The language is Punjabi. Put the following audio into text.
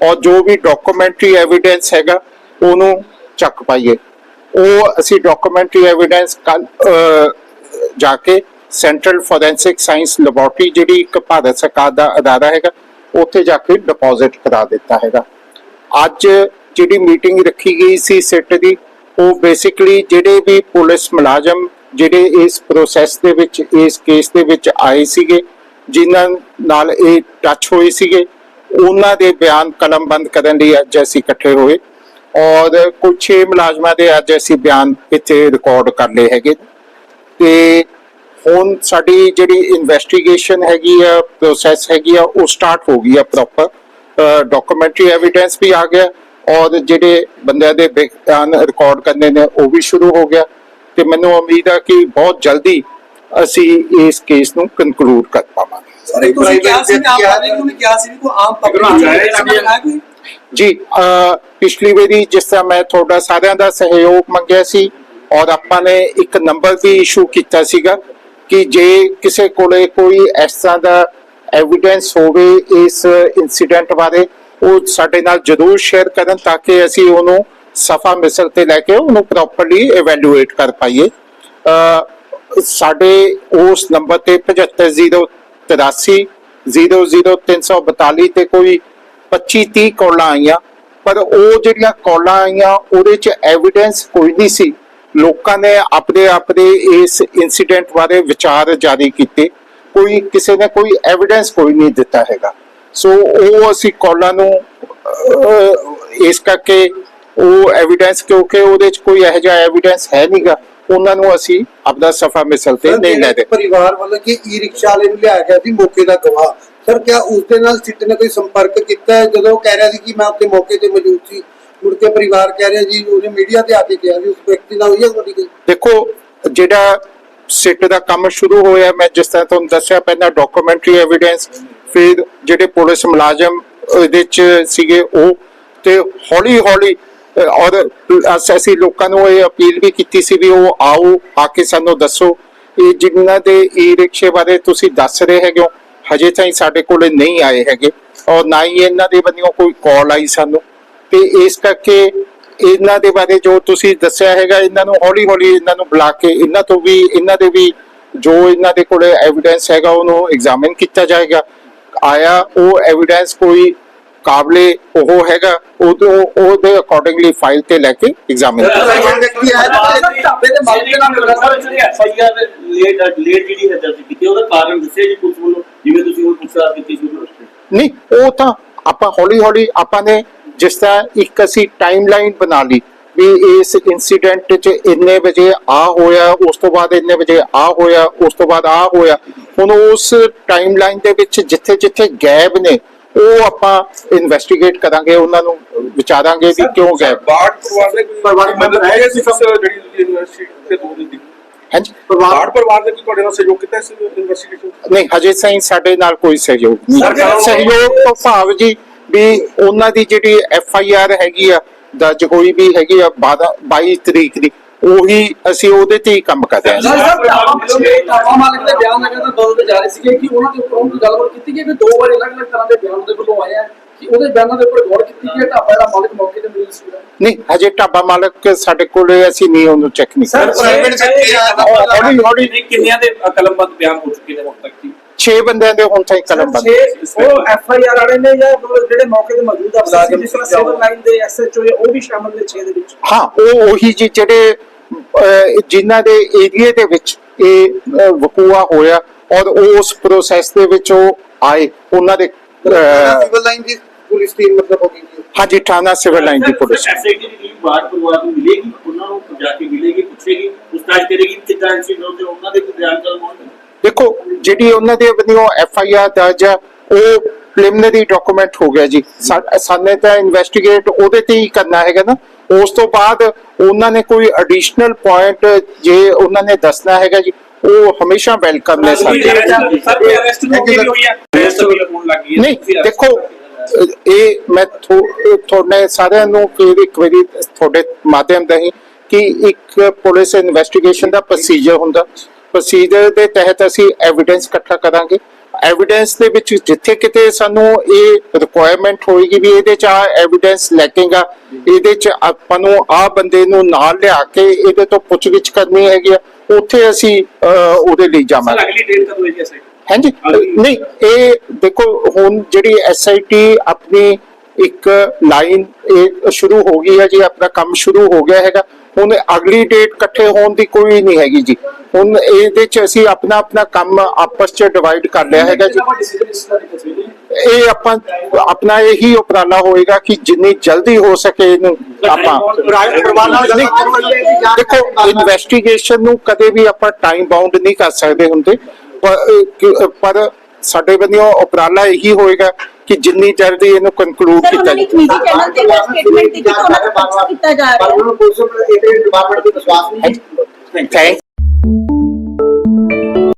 ਔਰ ਜੋ ਵੀ ਡਾਕੂਮੈਂਟਰੀ ਐਵੀਡੈਂਸ ਹੈਗਾ, ਉਹਨੂੰ ਚੱਕ ਪਾਈਏ। ਉਹ ਅਸੀਂ ਡਾਕੂਮੈਂਟਰੀ ਐਵੀਡੈਂਸ ਕੱਲ ਜਾ ਕੇ ਸੈਂਟਰਲ ਫੋਰੈਂਸਿਕ ਸਾਇੰਸ ਲੈਬੋਰਟਰੀ ਜਿਹੜੀ ਇੱਕ ਭਾਰਤ ਸਰਕਾਰ ਦਾ ਅਦਾਰਾ ਹੈਗਾ, ਉੱਥੇ ਜਾ ਕੇ ਡਿਪੋਜ਼ਿਟ ਕਰਾ ਦਿੱਤਾ ਹੈਗਾ। ਅੱਜ ਜਿਹੜੀ ਮੀਟਿੰਗ ਰੱਖੀ ਗਈ ਸੀ ਸਿੱਟ ਦੀ, ਉਹ ਬੇਸਿਕਲੀ ਜਿਹੜੇ ਵੀ ਪੁਲਿਸ ਮੁਲਾਜ਼ਮ ਜਿਹੜੇ ਇਸ ਪ੍ਰੋਸੈਸ ਦੇ ਵਿੱਚ, ਇਸ ਕੇਸ ਦੇ ਵਿੱਚ ਆਏ ਸੀਗੇ, ਜਿਨ੍ਹਾਂ ਨਾਲ ਇਹ ਟੱਚ ਹੋਏ ਸੀਗੇ ਉਹਨਾਂ ਦੇ ਬਿਆਨ ਕਲਮਬੰਦ ਕਰਨ ਲਈ ਅੱਜ ਅਸੀਂ ਇਕੱਠੇ ਹੋਏ ਔਰ ਕੁਝ 6 ਮੁਲਾਜ਼ਮਾਂ ਦੇ ਅੱਜ ਅਸੀਂ ਬਿਆਨ ਇੱਥੇ ਰਿਕਾਰਡ ਕਰ ਲਏ ਹੈਗੇ ਤੇ ਹੁਣ ਸਾਡੀ ਜਿਹੜੀ ਇਨਵੈਸਟੀਗੇਸ਼ਨ ਹੈਗੀ ਆ ਪ੍ਰੋਸੈਸ ਹੈਗੀ ਆ, ਉਹ ਸਟਾਰਟ ਹੋ ਗਈ ਆ ਪ੍ਰੋਪਰ ਡਾਕੂਮੈਂਟਰੀ ਐਵੀਡੈਂਸ ਵੀ ਆ ਗਿਆ ਔਰ ਜਿਹੜੇ ਬੰਦਿਆਂ ਦੇ ਬਿਆਨ ਰਿਕਾਰਡ ਕਰਨੇ ਨੇ ਉਹ ਵੀ ਸ਼ੁਰੂ ਹੋ ਗਿਆ ਤੇ ਮੈਨੂੰ ਉਮੀਦ ਆ ਕਿ ਬਹੁਤ ਜਲਦੀ ਅਸੀਂ ਇਸ ਕੇਸ ਨੂੰ ਕਨਕਲੂਡ ਕਰ ਪਾਵਾਂਗੇ। ਸਰ ਤੁਸੀਂ ਕਿਹਾ ਸੀ ਕਿ ਆਮ ਪਬਲਿਕ ਨੂੰ ਵੀ ਕਿਹਾ ਸੀ ਵੀ ਕੋਈ ਆਮ ਪਬਲਿਕ ਨੂੰ ਹੈ ਕੋਈ? ਜੀ ਪਿਛਲੀ ਵਾਰੀ ਜਿਸ ਤਰ੍ਹਾਂ ਮੈਂ ਤੁਹਾਡਾ ਸਾਰਿਆਂ ਦਾ ਸਹਿਯੋਗ ਮੰਗਿਆ ਸੀ ਔਰ ਆਪਾਂ ਨੇ ਇੱਕ ਨੰਬਰ ਵੀ ਇਸ਼ੂ ਕੀਤਾ ਸੀਗਾ ਕਿ ਜੇ ਕਿਸੇ ਕੋਲੇ ਕੋਈ ਇਸ ਤਰ੍ਹਾਂ ਦਾ ਐਵੀਡੈਂਸ ਹੋਵੇ ਇਸ ਇਨਸੀਡੈਂਟ ਬਾਰੇ ਉਹ ਸਾਡੇ ਨਾਲ ਜਰੂਰ ਸ਼ੇਅਰ ਕਰਨ ਤਾਂ ਕਿ ਅਸੀਂ ਉਹਨੂੰ ਸਫਾ ਮਿਸਲ ਤੇ ਲੈ ਕੇ ਉਹਨੂੰ ਪ੍ਰੋਪਰਲੀ ਇਵੈਲੂਏਟ ਕਰ ਪਾਈਏ। ਅਹ ਸਾਡੇ ਉਸ ਨੰਬਰ ਤੇ 7503 00342 ਤੇ ਕੋਈ 25 30 ਕਾਲਾਂ ਆਈਆਂ। ਪਰ ਉਹ ਜਿਹੜੀਆਂ ਕਾਲਾਂ ਆਈਆਂ, ਉਹਦੇ ਚ ਐਵੀਡੈਂਸ ਕੋਈ ਨਹੀਂ ਸੀ। ਲੋਕਾਂ ਨੇ ਆਪਣੇ ਆਪਣੇ ਇਸ ਇਨਸੀਡੈਂਟ ਬਾਰੇ ਵਿਚਾਰ ਜਾਰੀ ਕੀਤੇ। ਕੋਈ ਕਿਸੇ ਨੇ ਕੋਈ ਐਵੀਡੈਂਸ ਕੋਈ ਨਹੀਂ ਦਿੱਤਾ ਹੈਗਾ। ਸੋ ਉਹ ਅਸੀਂ ਕਾਲਾਂ ਨੂੰ ਇਸ ਕਰਕੇ ਉਹ ਐਵੀਡੈਂਸ ਕਿਉਂਕਿ ਉਹਦੇ ਚ ਕੋਈ ਇਹੋ ਜਿਹਾ ਐਵੀਡੈਂਸ ਹੈ ਨਹੀਂਗਾ ਉਹਨਾਂ ਨੂੰ ਅਸੀਂ ਆਪਦਾ ਸਫਾ ਮਿਸਲ ਤੇ ਨਹੀਂ ਲੈ ਦੇ ਪਰਿਵਾਰ ਵੱਲੋਂ ਕਿ ਈ ਰਿਕਸ਼ਾ ਵਾਲੇ ਨੂੰ ਲਿਆਇਆ ਗਿਆ ਸੀ ਮੌਕੇ ਦਾ ਗਵਾਹ ਸਰ ਕਿਆ ਉਸ ਦੇ ਨਾਲ ਸਿੱਟ ਨੇ ਕੋਈ ਸੰਪਰਕ ਕੀਤਾ ਜਦੋਂ ਕਹਿ ਰਿਹਾ ਸੀ ਕਿ ਮੈਂ ਉੱਥੇ ਮੌਕੇ ਤੇ ਮੌਜੂਦ ਸੀ ਮੁੜ ਕੇ ਪਰਿਵਾਰ ਕਹਿ ਰਿਹਾ ਜੀ ਉਹਨੇ ਮੀਡੀਆ ਤੇ ਆ ਕੇ ਕਿਹਾ ਵੀ ਉਸ ਵਿਅਕਤੀ ਨਾਲ ਹੋਈ ਹੈ ਤੁਹਾਡੀ ਕੋਈ ਦੇਖੋ ਜਿਹੜਾ ਸਿੱਟ ਦਾ ਕੰਮ ਸ਼ੁਰੂ ਹੋਇਆ ਮੈਂ ਜਿਸ ਤਰ੍ਹਾਂ ਤੁਹਾਨੂੰ ਦੱਸਿਆ ਪਹਿਲਾਂ ਡਾਕੂਮੈਂਟਰੀ ਐਵੀਡੈਂਸ ਫਿਰ ਜਿਹੜੇ ਪੁਲਿਸ ਮੁਲਾਜ਼ਮ ਇਹਦੇ ਚ ਸੀਗੇ ਉਹ ਤੇ ਹੌਲੀ ਹੌਲੀ ਔਰ ਅਸ- ਅਸੀਂ ਲੋਕਾਂ ਨੂੰ ਇਹ ਅਪੀਲ ਵੀ ਕੀਤੀ ਸੀ ਵੀ ਉਹ ਆਓ, ਆ ਕੇ ਸਾਨੂੰ ਦੱਸੋ। ਇਹ ਜਿਨ੍ਹਾਂ ਦੇ ਈ ਰਿਕਸ਼ੇ ਬਾਰੇ ਤੁਸੀਂ ਦੱਸ ਰਹੇ ਹੈਗੇ ਹੋ, ਹਜੇ ਤਾਈਂ ਸਾਡੇ ਕੋਲੇ ਨਹੀਂ ਆਏ ਹੈਗੇ। ਔਰ ਨਾ ਹੀ ਇਹਨਾਂ ਦੇ ਬੰਨਿਓ ਕੋਈ ਕਾਲ ਆਈ ਸਾਨੂੰ। ਤੇ ਇਸ ਕਰਕੇ ਇਹਨਾਂ ਦੇ ਬਾਰੇ ਜੋ ਤੁਸੀਂ ਦੱਸਿਆ ਹੈਗਾ, ਇਹਨਾਂ ਨੂੰ ਹੌਲੀ ਹੌਲੀ ਇਹਨਾਂ ਨੂੰ ਬੁਲਾ ਕੇ ਇਹਨਾਂ ਤੋਂ ਵੀ, ਇਹਨਾਂ ਦੇ ਵੀ ਜੋ ਇਹਨਾਂ ਦੇ ਕੋਲੇ ਐਵੀਡੈਂਸ ਹੈਗਾ, ਉਹਨੂੰ ਐਗਜ਼ਾਮਿਨ ਕੀਤਾ ਜਾਏਗਾ। ਆਇਆ, ਉਹ ਐਵੀਡੈਂਸ ਕੋਈ ਕਾਬਲੇ ਉਹ ਹੈਗਾ ਉਦੋਂ ਉਹਦੇ ਅਕੋਰਡਿੰਗਲੀ ਫਾਈਲ ਤੇ ਲੈ ਕੇ ਐਗਜ਼ਾਮਿਨ ਵਿਅਕਤੀ ਆਇਆ? ਨਾ, ਢਾਬੇ ਦੇ ਮਾਲਕ ਦੇ ਨਾਮ ਮਿਲਦਾ ਸਰ ਜਿਹੜੀ ਐਫਆਈਆਰ ਲੇਟ ਲੇਟ ਜਿਹੜੀ ਹੈ ਦਰਜ ਕੀਤੀ ਉਹਦਾ ਕਾਰਨ ਦੱਸਿਆ ਜੀ ਪੁਲਿਸ ਵੱਲੋਂ ਜਿਵੇਂ ਤੁਸੀਂ ਉਹ ਪੁੱਛਾ ਕੀਤੀ ਸ਼ੁਰੂ ਕਰੋ ਨਹੀਂ ਉਹ ਤਾਂ ਆਪਾਂ ਹੌਲੀ ਹੌਲੀ ਆਪਾਂ ਨੇ ਜਿਸ ਤਰ੍ਹਾਂ ਇੱਕ ਅਸੀਂ ਟਾਈਮਲਾਈਨ ਬਣਾ ਲਈ ਵੀ ਇਸ ਇਨਸੀਡੈਂਟ 'ਚ ਇੰਨੇ ਵਜੇ ਆ ਹੋਇਆ ਉਸ ਤੋਂ ਬਾਅਦ ਇੰਨੇ ਵਜੇ ਆ ਹੋਇਆ ਉਸ ਤੋਂ ਬਾਅਦ ਆ ਹੋਇਆ। ਹੁਣ ਉਸ ਟਾਈਮਲਾਈਨ ਦੇ ਵਿੱਚ ਜਿੱਥੇ ਜਿੱਥੇ ਗੈਪ ਨੇ ਉਹ ਆਪਾਂ ਇਨਵੈਸਟੀਗੇਟ ਕਰਾਂਗੇ ਉਹਨਾਂ ਨੂੰ ਵਿਚਾਰਾਂਗੇ ਵੀ ਕਿਉਂ ਗੈਪ ਬਾੜ ਪਰਿਵਾਰ ਦੇ ਕੋਈ ਪਰਿਵਾਰਕ ਮੈਂਬਰ ਹੈਗੇ ਸੀ ਸਰ? ਜਿਹੜੀ ਯੂਨੀਵਰਸਿਟੀ ਤੇ ਦੋ ਦੀ? ਹਾਂਜੀ। ਬਾੜ ਪਰਿਵਾਰ ਨੇ ਤੁਹਾਡੇ ਨਾਲ ਸਹਿਯੋਗ ਕੀਤਾ ਇਸ ਇਨਵੈਸਟੀਗੇਸ਼ਨ ਨਹੀਂ ਹਜੇ ਤਾਈਂ ਸਾਡੇ ਨਾਲ ਕੋਈ ਸਹਿਯੋਗ ਨਹੀਂ। ਸਹਿਯੋਗ ਤੋਂ ਭਾਵ ਜੀ ਵੀ ਉਹਨਾਂ ਦੀ ਜਿਹੜੀ ਐਫ ਆਈ ਆਰ ਹੈਗੀ ਆ ਦਰਜ ਹੋਈ ਵੀ ਹੈਗੀ ਆ 12 22 ਤਰੀਕ ਦੀ। ਉਹੀ ਅਸੀਂ ਉਹਦੇ ਤੇ ਹੀ ਕੰਮ ਕਰ ਰਹੇ ਹਾਂ। ਸਰ ਸਰ ਢਾਬਾ ਮਾਲਕ ਦੇ ਬਿਆਨ ਲਗਾਤਾਰ ਬਦਲਦੇ ਜਾ ਰਹੇ ਸੀਗੇ ਕਿ ਉਹਨਾਂ ਦੇ ਉੱਪਰ ਉਹਨਾਂ ਗੱਲਬਾਤ ਕੀਤੀ ਗਈ ਕਿ ਦੋ ਵਾਰ ਅਲੱਗ-ਅਲੱਗ ਤਰ੍ਹਾਂ ਦੇ ਬਿਆਨ ਉਹਦੇ ਵੱਲੋਂ ਆਏ ਆ ਕਿ ਉਹਦੇ ਬਿਆਨਾਂ ਦੇ ਉੱਪਰ ਗੌਰ ਕੀਤੀ ਗਈ ਹੈ? ਢਾਬਾ ਦਾ ਮਾਲਕ ਮੌਕੇ ਤੇ ਮੌਜੂਦ ਸੀਗਾ। ਨਹੀਂ ਹਜੇ ਢਾਬਾ ਮਾਲਕ ਸਾਡੇ ਕੋਲੇ ਅਸੀਂ ਨਹੀਂ ਉਹਨੂੰ ਚੈੱਕ ਨਹੀਂ ਸਰ, ਕਰ ਪ੍ਰਾਈਵੇਟ ਸੈਕਟਰੀ ਆਇਆ ਹੌਲੀ ਹੌਲੀ ਕਿੰਨਿਆਂ ਦੇ ਕਲਮਬੰਦ ਬਿਆਨ ਹੋ ਚੁੱਕੇ ਨੇ ਹੁਣ ਤੱਕ? ਜੀ 6 ਬੰਦਿਆਂ ਦੇ ਹੁਣ ਤਾਈਂ ਕਲਮ ਬੰਦ ਉਹ ਐਫ ਆਈ ਆਰ ਵਾਲੇ ਨੇ ਜਾਂ ਜਿਹੜੇ ਮੌਕੇ ਤੇ ਮੌਜੂਦ ਆ ਜਿਸ ਤਰ੍ਹਾਂ ਸਿਵਲ ਲਾਈਨ ਦੇ ਐਸ ਐਚ ਓ ਉਹ ਵੀ ਸ਼ਾਮਲ ਨੇ 6 ਦੇ ਵਿੱਚ? ਹਾਂ ਉਹ ਉਹੀ ਜੀ ਜਿਹੜੇ ਜਿਨ੍ਹਾਂ ਦੇ ਏਰੀਏ ਦੇ ਵਿੱਚ ਇਹ ਵਕੂਆ ਹੋਇਆ ਔਰ ਉਸ ਪ੍ਰੋਸੈਸ ਦੇ ਵਿੱਚ ਉਹ ਆਏ। ਉਹਨਾਂ ਦੇ ਸਿਵਲ ਲਾਈਨ ਦੀ ਪੁਲਿਸ ਟੀਮ ਮਤਲਬ ਹੋ ਗਈ ਜੀ। ਹਾਂਜੀ ਥਾਣਾ ਸਿਵਲ ਲਾਈਨ ਦੀ ਪੁਲਿਸ। ਐਸਆਈਟੀ ਦੀ ਟੀਮ ਬਾਹਰ ਪਰਿਵਾਰ ਨੂੰ ਮਿਲੇਗੀ ਉਹਨਾਂ ਨੂੰ ਜਾ ਕੇ ਮਿਲੇਗੀ ਪੁੱਛੇਗੀ ਪੁੱਛਤਾਛ ਕਰੇਗੀ ਕਿੱਦਾਂ ਤੇ ਉਹਨਾਂ ਦੇ ਕੋਈ ਬਿਆਨ ਕਰਵਾਉਣਗੇ ਦੇਖੋ ਜਿਹੜੀ ਉਹਨਾਂ ਦੇ ਵੱਲੋਂ ਐਫ ਆਈ ਆਰ ਦਰਜ ਆ ਉਹ ਪ੍ਰੀਲਿਮਿਨਰੀ ਡਾਕੂਮੈਂਟ ਹੋ ਗਿਆ ਜੀ। ਸਾਨੇ ਤਾਂ ਇਨਵੈਸਟੀਗੇਟ ਉਹਦੇ ਤੇ ਹੀ ਕਰਨਾ ਹੈਗਾ ਨਾ। ਉਸ ਤੋਂ ਬਾਅਦ ਉਹਨਾਂ ਨੇ ਕੋਈ ਐਡੀਸ਼ਨਲ ਪੁਆਇੰਟ ਜੇ ਉਹਨਾਂ ਨੇ ਦੱਸਣਾ ਹੈਗਾ ਜੀ ਉਹ ਹਮੇਸ਼ਾ ਵੈਲਕਮ ਨੇ ਸਾਡੇ। ਅਰੈਸਟ ਹੋ ਹੈ ਹੈ ਨਹੀਂ ਦੇਖੋ ਇਹ ਮੈਂ ਤੁਹਾਡੇ ਸਾਰਿਆਂ ਨੂੰ ਫਿਰ ਇੱਕ ਵਾਰੀ ਤੁਹਾਡੇ ਮਾਧਿਅਮ ਰਾਹੀਂ ਕਿ ਇੱਕ ਪੁਲਿਸ ਇਨਵੈਸਟੀਗੇਸ਼ਨ ਦਾ ਪ੍ਰੋਸੀਜਰ ਹੁੰਦਾ। ਪ੍ਰੋਸੀਜਰ ਦੇ ਤਹਿਤ ਅਸੀਂ ਐਵੀਡੈਂਸ ਇਕੱਠਾ ਕਰਾਂਗੇ। ਐਵੀਡੈਂਸ ਦੇ ਵਿੱਚ ਜਿੱਥੇ ਕਿਤੇ ਸਾਨੂੰ ਇਹ ਰਿਕੁਆਇਰਮੈਂਟ ਹੋਏਗੀ ਵੀ ਇਹਦੇ ਚ ਆ ਐਵੀਡੈਂਸ ਲੈਕੇਗਾ ਇਹਦੇ ਚ ਆਪਾਂ ਨੂੰ ਆ ਬੰਦੇ ਨੂੰ ਨਾਲ ਲਿਆ ਕੇ ਇਹਦੇ ਤੋਂ ਪੁੱਛਗਿੱਛ ਕਰਨੀ ਹੈਗੀ ਆ ਉੱਥੇ ਅਸੀਂ ਉਹਦੇ ਲਈ ਜਾਵਾਂਗੇ। ਅਗਲੀ ਡੇਟ ਕਦੋਂ ਹਾਂਜੀ ਨਹੀਂ ਇਹ ਦੇਖੋ ਹੁਣ ਜਿਹੜੀ ਐਸਆਈਟੀ ਆਪਣੀ ਇੱਕ ਲਾਈਨ ਇਹ ਸ਼ੁਰੂ ਹੋ ਗਈ ਹੈ ਜੀ ਆਪਣਾ ਕੰਮ ਸ਼ੁਰੂ ਹੋ ਗਿਆ ਹੈਗਾ ਹੁਣ ਅਗਲੀ ਡੇਟ ਇਕੱਠੇ ਹੋਣ ਦੀ ਕੋਈ ਨਹੀਂ ਹੈਗੀ ਜੀ। ਹੁਣ ਇਹਦੇ ਚ ਅਸੀਂ ਆਪਣਾ ਆਪਣਾ ਕੰਮ ਆਪਸ ਚ ਡਿਵਾਈਡ ਕਰ ਲਿਆ ਹੈਗਾ ਜੀ। ਇਹ ਆਪਾਂ, ਆਪਣਾ ਇਹੀ ਉਪਰਾਲਾ ਹੋਏਗਾ ਕਿ ਜਿੰਨੀ ਜਲਦੀ ਹੋ ਸਕੇ ਇਹਨੂੰ ਆਪਾਂ। ਦੇਖੋ ਇਨਵੈਸਟੀਗੇਸ਼ਨ ਨੂੰ ਕਦੇ ਵੀ ਆਪਾਂ ਟਾਈਮ ਬਾਉਂਡ ਨਹੀਂ ਕਰ ਸਕਦੇ ਹੁੰਦੇ। ਪਰ ਸਾਡੇ ਵੱਲੋਂ ਉਪਰਾਲਾ ਇਹੀ ਹੋਏਗਾ ਕਿ ਜਿੰਨੀ ਜਲਦੀ ਇਹਨੂੰ ਕਨਕਲੂਡ ਸਰ ਕੀਤਾ ਉਹਨਾਂ ਨੇ ਇੱਕ ਨਿੱਜੀ ਚੈਨਲ ਤੇ ਸਟੇਟਮੈਂਟ ਦਿੱਤੀ ਕਿ ਉਹਨਾਂ ਨੂੰ ਪੁੱਛ ਕੀਤਾ ਜਾ ਰਿਹਾ ਹੈ। ਜਾਏ ਥੈਂਕ